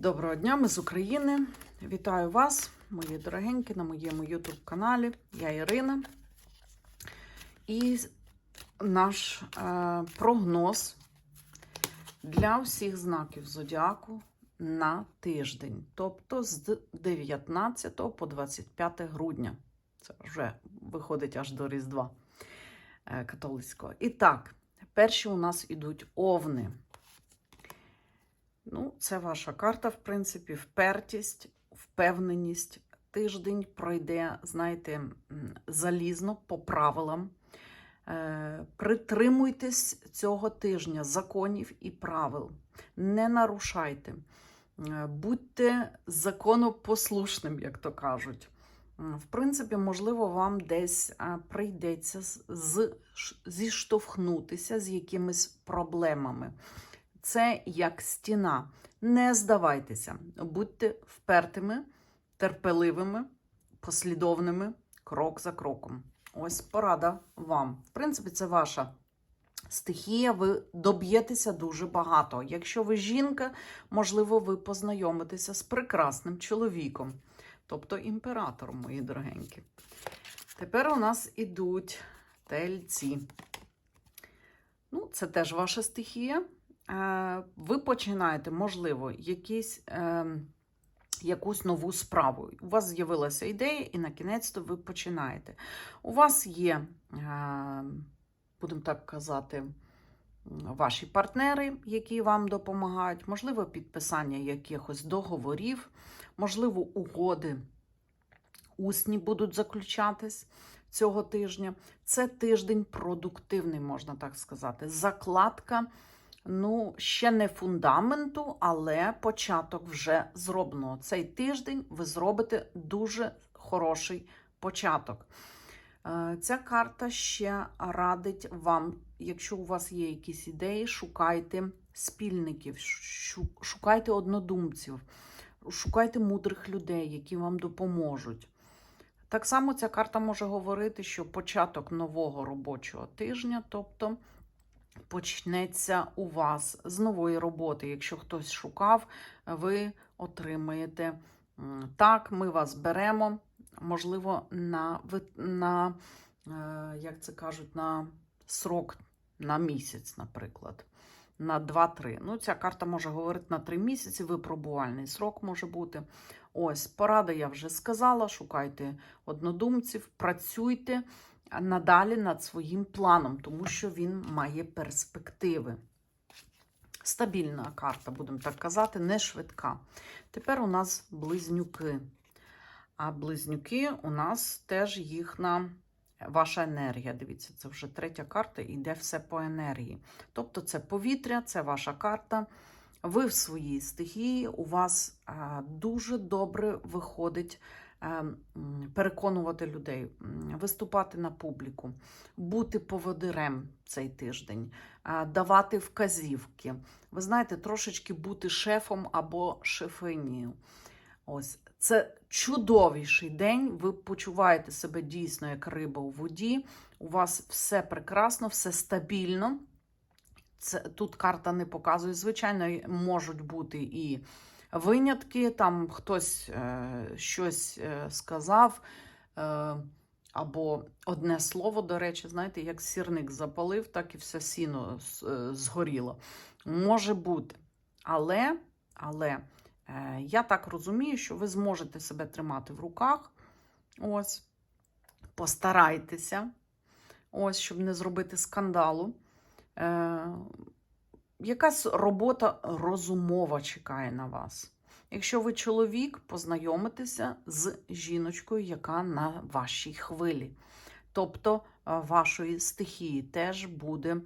Доброго дня, ми з України. Вітаю вас, мої дорогенькі, на моєму YouTube каналі. Я Ірина. І наш е, прогноз для всіх знаків зодіаку на тиждень, тобто з 19 по 25 грудня. Це вже виходить аж до Різдва е, католицького. І так, перші у нас ідуть овни. Ну, це ваша карта, в принципі, впертість, впевненість. Тиждень пройде, знаєте, залізно по правилам. Е, Притримуйтесь цього тижня законів і правил. Не нарушайте. Е, Будьте законопослушним, як то кажуть. В принципі, можливо, вам десь а, прийдеться з- зіштовхнутися з якимись проблемами. Це як стіна. Не здавайтеся, будьте впертими, терпеливими, послідовними, крок за кроком. Ось порада вам. В принципі, це ваша стихія. Ви доб'єтеся дуже багато. Якщо ви жінка, можливо, ви познайомитеся з прекрасним чоловіком, тобто імператором, мої дорогенькі. Тепер у нас ідуть тельці. Ну, це теж ваша стихія. Е, ви починаєте, можливо, якісь, е, якусь нову справу. У вас з'явилася ідея, і на кінець ви починаєте. У вас є, е, будемо так казати, ваші партнери, які вам допомагають, можливо, підписання якихось договорів, можливо, угоди усні будуть заключатись цього тижня. Це тиждень продуктивний, можна так сказати. Закладка, ну, ще не фундаменту, але початок вже зроблено. Цей тиждень ви зробите дуже хороший початок. Е, Ця карта ще радить вам, якщо у вас є якісь ідеї, шукайте спільників, шукайте однодумців, шукайте мудрих людей, які вам допоможуть. Так само ця карта може говорити, що початок нового робочого тижня, тобто почнеться у вас з нової роботи. Якщо хтось шукав, ви отримаєте так, ми вас беремо, можливо, на, на е, як це кажуть, на срок на місяць, наприклад. На 2-3. Ну, ця карта може говорити на 3 місяці, випробувальний срок може бути. Ось, порада я вже сказала. Шукайте однодумців, працюйте надалі над своїм планом, тому що він має перспективи. Стабільна карта, будемо так казати, не швидка. Тепер у нас близнюки. А близнюки у нас теж їхня ваша енергія. Дивіться, це вже третя карта, йде все по енергії. Тобто це повітря, це ваша карта. Ви в своїй стихії, у вас дуже добре виходить переконувати людей, виступати на публіку, бути поводирем цей тиждень, давати вказівки. Ви знаєте, трошечки бути шефом або шефинею. Ось це чудовіший день. Ви почуваєте себе дійсно як риба у воді. У вас все прекрасно, все стабільно. Це тут карта не показує. Звичайно, можуть бути і винятки. Там хтось е, щось е, сказав. Е, або одне слово, до речі, знаєте, як сірник запалив, так і все сіно е, згоріло. Може бути. Але, але е, я так розумію, що ви зможете себе тримати в руках. Ось, постарайтеся, ось, щоб не зробити скандалу. Е, якась робота розумова чекає на вас. Якщо ви чоловік, познайомитеся з жіночкою, яка на вашій хвилі. Тобто е, вашої стихії теж буде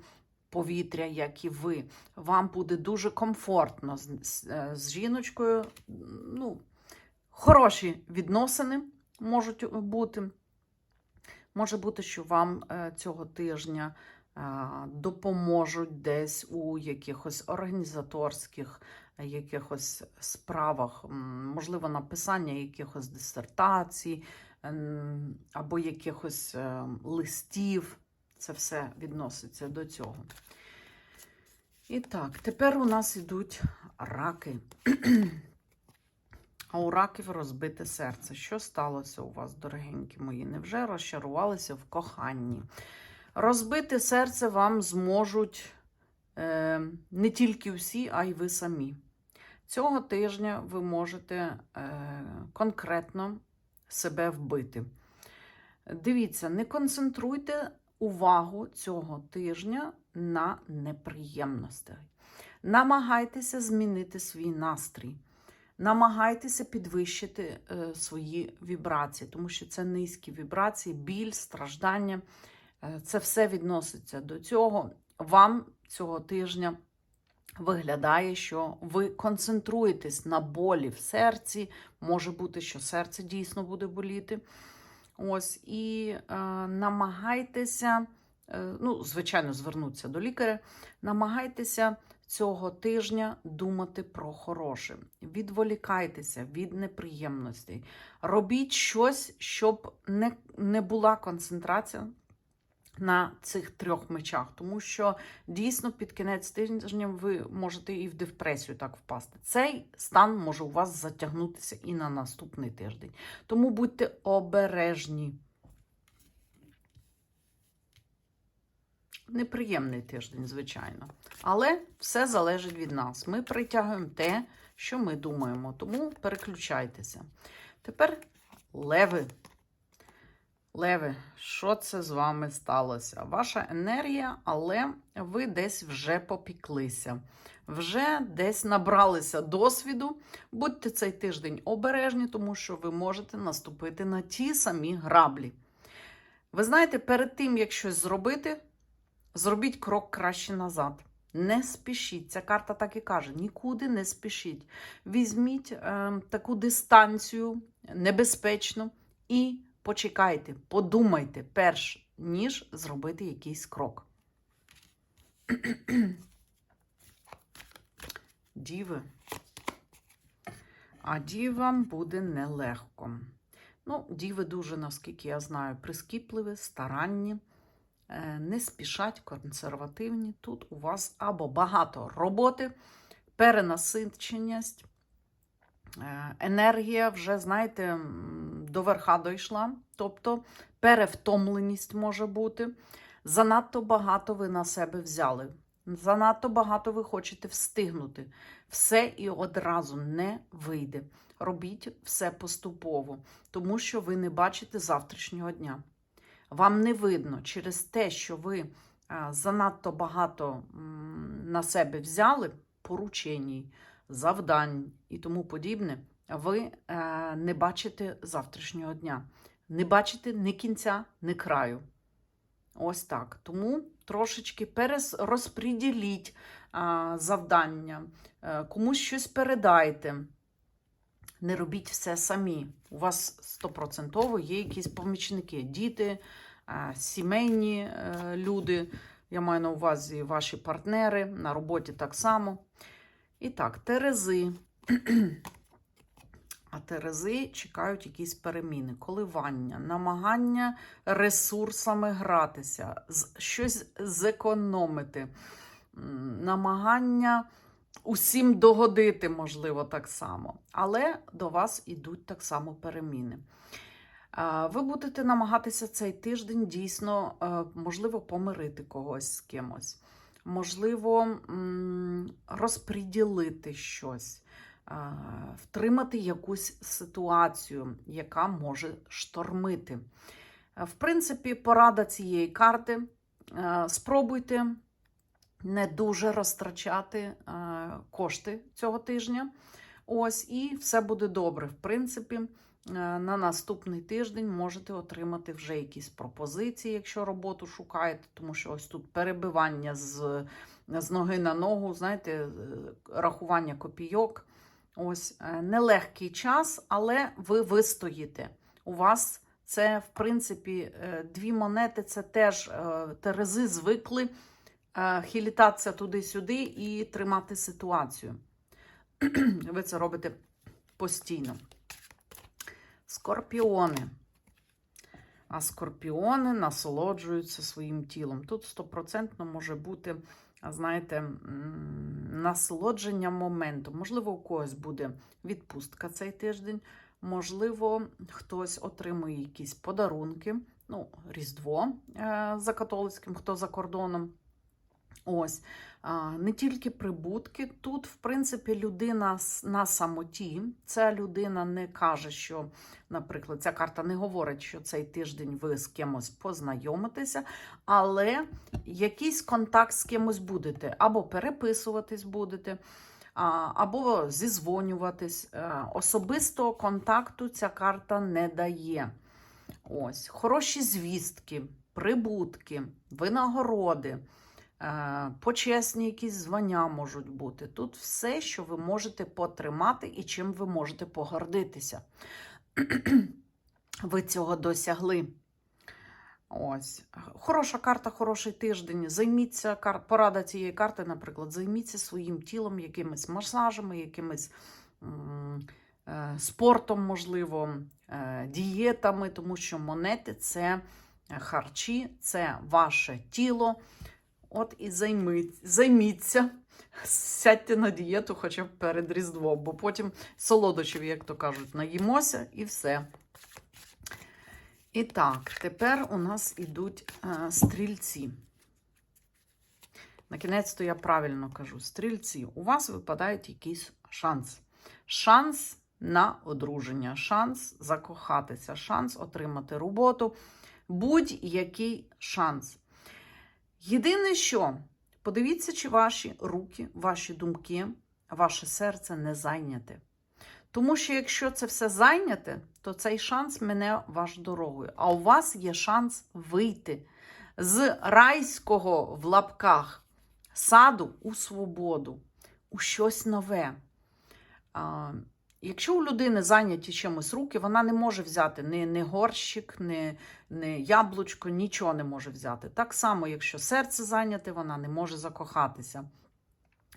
повітря, як і ви. Вам буде дуже комфортно з, з, е, жіночкою. Ну, хороші відносини можуть бути. Може бути, що вам е, цього тижня допоможуть десь у якихось організаторських е, якихось справах, можливо, написання якихось дисертацій або якихось е, листів. Це все відноситься до цього. І так, тепер у нас ідуть раки. А у раків розбите серце. Що сталося у вас, дорогенькі мої? Невже розчарувалися в коханні? Розбите серце вам зможуть е, не тільки всі, а й ви самі. Цього тижня ви можете е, конкретно себе вбити. Дивіться, не концентруйте увагу цього тижня на неприємностях. Намагайтеся змінити свій настрій. Намагайтеся підвищити е, свої вібрації, тому що це низькі вібрації, біль, страждання. Е, це все відноситься до цього. Вам цього тижня виглядає, що ви концентруєтесь на болі в серці. Може бути, що серце дійсно буде боліти. Ось, і е, намагайтеся, е, ну, звичайно, звернутися до лікаря. Намагайтеся цього тижня думати про хороше. Відволікайтеся від неприємностей. Робіть щось, щоб не, не була концентрація на цих трьох мечах, тому що дійсно під кінець тижня ви можете і в депресію так впасти. Цей стан може у вас затягнутися і на наступний тиждень. Тому будьте обережні. Неприємний тиждень, звичайно. Але все залежить від нас. Ми притягуємо те, що ми думаємо. Тому переключайтеся. Тепер леви. Леви, що це з вами сталося? Ваша енергія, але ви десь вже попіклися, вже десь набралися досвіду. Будьте цей тиждень обережні, тому що ви можете наступити на ті самі граблі. Ви знаєте, перед тим, як щось зробити, зробіть крок краще назад. Не спішіть. Ця карта так і каже: нікуди не спішіть. Візьміть е, таку дистанцію небезпечну і почекайте, подумайте, перш ніж зробити якийсь крок. Діви. А дівам буде нелегко. Ну, діви дуже, наскільки я знаю, прискіпливі, старанні, е, не спішать, консервативні. Тут у вас або багато роботи, перенасиченість, енергія вже, знаєте, до верха дійшла, тобто перевтомленість може бути. Занадто багато ви на себе взяли. Занадто багато ви хочете встигнути. Все і одразу не вийде. Робіть все поступово, тому що ви не бачите завтрашнього дня. Вам не видно через те, що ви занадто багато на себе взяли, поручень, завдань і тому подібне, ви е, не бачите завтрашнього дня. Не бачите ні кінця, ні краю. Ось так. Тому трошечки розподіліть завдання, е, комусь щось передайте. Не робіть все самі. У вас стопроцентово є якісь помічники, діти, е, сімейні люди. Я маю на увазі ваші партнери, на роботі так само. І так, терези. А терези чекають якісь переміни, коливання, намагання ресурсами гратися, щось зекономити, намагання усім догодити, можливо, так само. Але до вас ідуть так само переміни. Ви будете намагатися цей тиждень дійсно, е, можливо, помирити когось з кимось, можливо, м, щось втримати якусь ситуацію, яка може штормити. В принципі, порада цієї карти. Спробуйте не дуже розтрачати кошти цього тижня. Ось, і все буде добре. В принципі, на наступний тиждень можете отримати вже якісь пропозиції, якщо роботу шукаєте, тому що ось тут перебивання з, з ноги на ногу, знаєте, е, рахування копійок. Ось е, нелегкий час, але ви вистоїте. У вас це, в принципі, е, дві монети це теж е, терези звикли е, хілітатися туди-сюди і тримати ситуацію. Ви це робите постійно. Скорпіони. А скорпіони насолоджуються своїм тілом. Тут стопроцентно може бути знаєте, насолодження моментом. Можливо, у когось буде відпустка цей тиждень, можливо, хтось отримує якісь подарунки, ну, Різдво е, за католицьким, хто за кордоном. Ось не тільки прибутки. Тут, в принципі, людина на самоті. Ця людина не каже, що, наприклад, ця карта не говорить, що цей тиждень ви з кимось познайомитеся, але якийсь контакт з кимось будете, або переписуватись будете, або зізвонюватись. Е, Особистого контакту ця карта не дає. Ось, хороші звістки, прибутки, винагороди. Е, Почесні якісь звання можуть бути. Тут все, що ви можете потримати і чим ви можете погордитися. ви цього досягли. Ось. Хороша карта, хороший тиждень. Займіться порада цієї карти, наприклад, займіться своїм тілом, якимись масажами, якимись е, спортом, можливо, е, дієтами, тому що монети це харчі, це ваше тіло. От і займіть, займіться, сядьте на дієту хоча б перед Різдвом, бо потім солодощів, як то кажуть, наїмося і все. І так, тепер у нас ідуть е, стрільці. На кінець то я правильно кажу: стрільці, у вас випадає якийсь шанс. Шанс на одруження, шанс закохатися, шанс отримати роботу, будь-який шанс. Єдине, що подивіться, чи ваші руки, ваші думки, ваше серце не зайняте. Тому що якщо це все зайняте, то цей шанс мене ваш дорогою. А у вас є шанс вийти з райського в лапках саду у свободу, у щось нове. Якщо у людини зайняті чимось руки, вона не може взяти ні, ні горщик, ні, ні яблучко, нічого не може взяти. Так само, якщо серце зайняте, вона не може закохатися.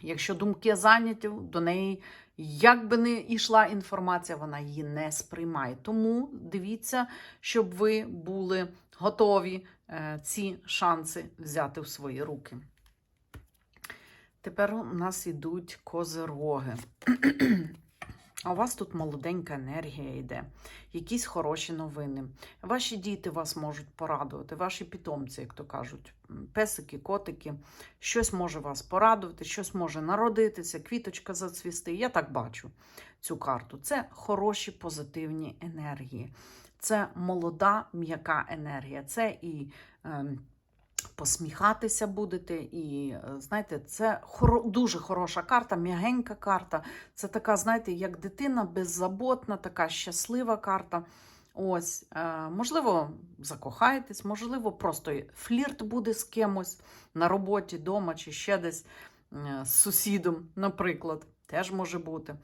Якщо думки зайняті, до неї, як би не йшла інформація, вона її не сприймає. Тому дивіться, щоб ви були готові е, ці шанси взяти в свої руки. Тепер у нас йдуть козироги. А у вас тут молоденька енергія йде, якісь хороші новини. Ваші діти вас можуть порадувати, ваші питомці, як то кажуть, песики, котики. Щось може вас порадувати, щось може народитися, квіточка зацвісти. Я так бачу цю карту. Це хороші позитивні енергії. Це молода м'яка енергія. Це і. ем, Посміхатися будете, і е, знаєте, це хоро- дуже хороша карта, м'ягенька карта. Це така, знаєте, як дитина беззаботна, така щаслива карта. Ось, е, можливо, закохаєтесь, можливо, просто флірт буде з кимось на роботі, вдома чи ще десь е, з сусідом, наприклад, теж може бути.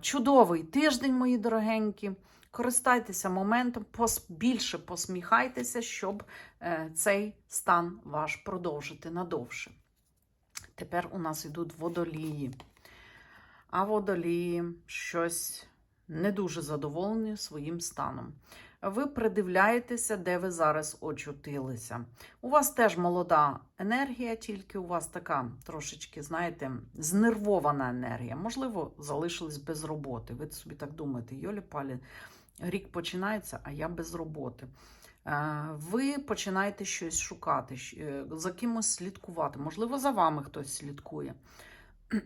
Чудовий тиждень, мої дорогенькі. Користайтеся моментом, більше посміхайтеся, щоб е, цей стан ваш продовжити надовше. Тепер у нас йдуть водолії. А водолії щось не дуже задоволені своїм станом. Ви придивляєтеся, де ви зараз очутилися. У вас теж молода енергія, тільки у вас така трошечки, знаєте, знервована енергія. Можливо, залишились без роботи. Ви собі так думаєте, Йолі Палі, рік починається, а я без роботи. Е, Ви починаєте щось шукати, е, за кимось слідкувати. Можливо, за вами хтось слідкує.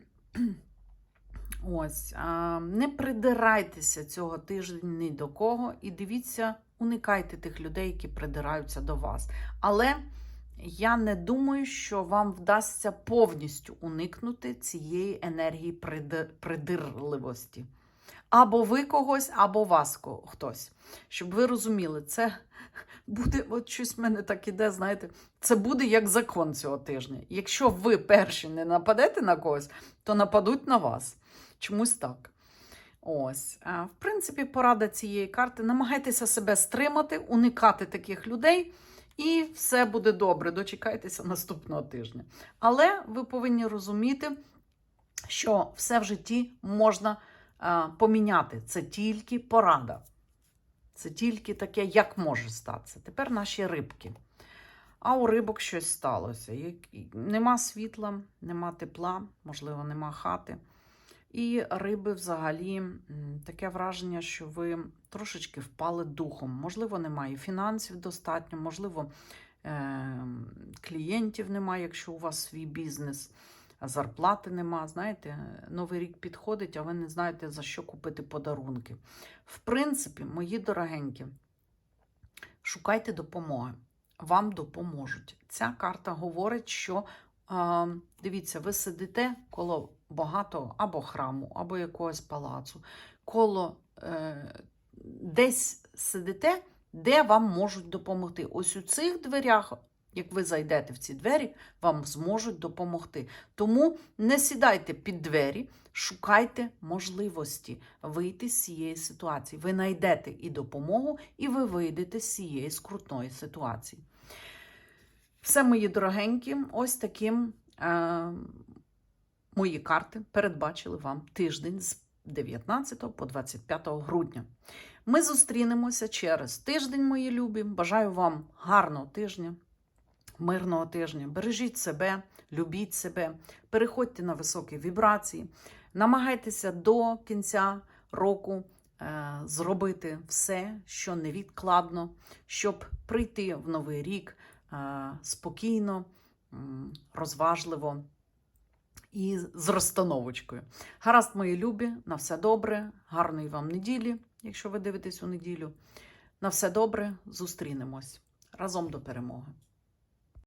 Ось, не придирайтеся цього тижня ні до кого і дивіться, уникайте тих людей, які придираються до вас. Але я не думаю, що вам вдасться повністю уникнути цієї енергії придирливості. Або ви когось, або вас хтось. Щоб ви розуміли, це буде, от щось в мене так іде, знаєте, це буде як закон цього тижня. Якщо ви перші не нападете на когось, то нападуть на вас. Чомусь так. Ось, в принципі, порада цієї карти. Намагайтеся себе стримати, уникати таких людей, і все буде добре. Дочекайтеся наступного тижня. Але ви повинні розуміти, що все в житті можна поміняти. Це тільки порада. Це тільки таке, як може статися. Тепер наші рибки. А у рибок щось сталося. Нема світла, нема тепла, можливо, нема хати. І риби взагалі таке враження, що ви трошечки впали духом. Можливо, немає фінансів достатньо, можливо, е- клієнтів немає, якщо у вас свій бізнес, зарплати нема. Знаєте, новий рік підходить, а ви не знаєте, за що купити подарунки. В принципі, мої дорогенькі, шукайте допомоги. Вам допоможуть. Ця карта говорить, що дивіться, ви сидите коло багатого або храму, або якогось палацу, коло е, десь сидите, де вам можуть допомогти. Ось у цих дверях, як ви зайдете в ці двері, вам зможуть допомогти. Тому не сідайте під двері, шукайте можливості вийти з цієї ситуації. Ви знайдете і допомогу, і ви вийдете з цієї скрутної ситуації. Все, мої дорогенькі, ось таким е, мої карти передбачили вам тиждень з 19 по 25 грудня. Ми зустрінемося через тиждень, мої любі. Бажаю вам гарного тижня, мирного тижня. Бережіть себе, любіть себе, переходьте на високі вібрації, намагайтеся до кінця року е, зробити все, що невідкладно, щоб прийти в новий рік е, спокійно, розважливо і з розстановочкою. Гаразд, мої любі, на все добре, гарної вам неділі, якщо ви дивитесь у неділю. На все добре, зустрінемось разом до перемоги.